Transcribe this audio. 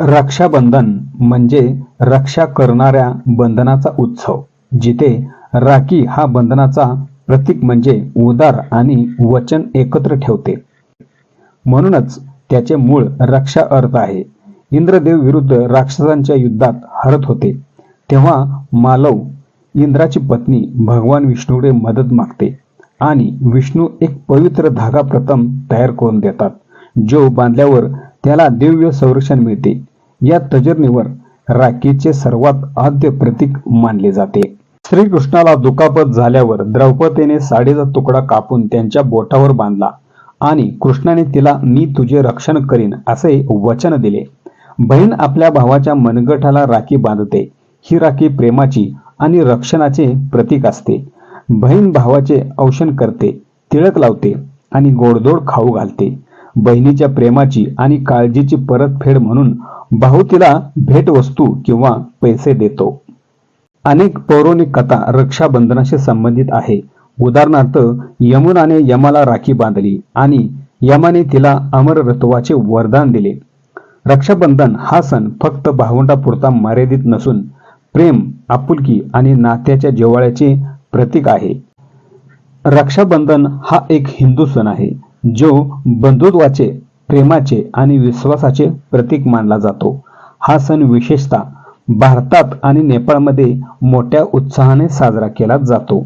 रक्षाबंधन म्हणजे रक्षा करणाऱ्या बंधनाचा उत्सव जिथे राखी हा बंधनाचा प्रतीक म्हणजे उदार आणि वचन एकत्र ठेवते. म्हणूनच त्याचे मूळ रक्षा अर्थ आहे. इंद्रदेव विरुद्ध राक्षसांच्या युद्धात हरत होते. तेव्हा मालव इंद्राची पत्नी भगवान विष्णूकडे मदत मागते आणि विष्णू एक पवित्र धागा प्रथम तयार करून देतात जो बांधल्यावर त्याला दिव्य संरक्षण मिळते. या तजरणीवर राखीचे सर्वात आद्य प्रतीक मानले जाते. श्रीकृष्णाला दुखापत झाल्यावर द्रौपदीने साडीचा तुकडा कापून त्यांच्या बोटावर बांधला आणि कृष्णाने तिला मी तुझे रक्षण करीन असे वचन दिले. बहीण आपल्या भावाच्या मनगटाला राखी बांधते. ही राखी प्रेमाची आणि रक्षणाचे प्रतीक असते. बहीण भावाचे औषण करते तिळक लावते आणि गोडधोड खाऊ घालते. बहिणीच्या प्रेमाची आणि काळजीची परतफेड म्हणून भाऊ तिला भेटवस्तू किंवा पैसे देतो. अनेक पौराणिक कथा रक्षाबंधनाशी संबंधित आहे. उदाहरणार्थ यमुनाने यमाला राखी बांधली आणि यमाने तिला अमरत्वाचे वरदान दिले. रक्षाबंधन हा सण फक्त भावंडापुरता मर्यादित नसून प्रेम आपुलकी आणि नात्याच्या जिव्हाळ्याचे प्रतीक आहे. रक्षाबंधन हा एक हिंदू सण आहे जो बंधुत्वाचे प्रेमाचे आणि विश्वासाचे प्रतीक मानला जातो. हा सण विशेषतः भारतात आणि नेपाळमध्ये मोठ्या उत्साहाने साजरा केला जातो.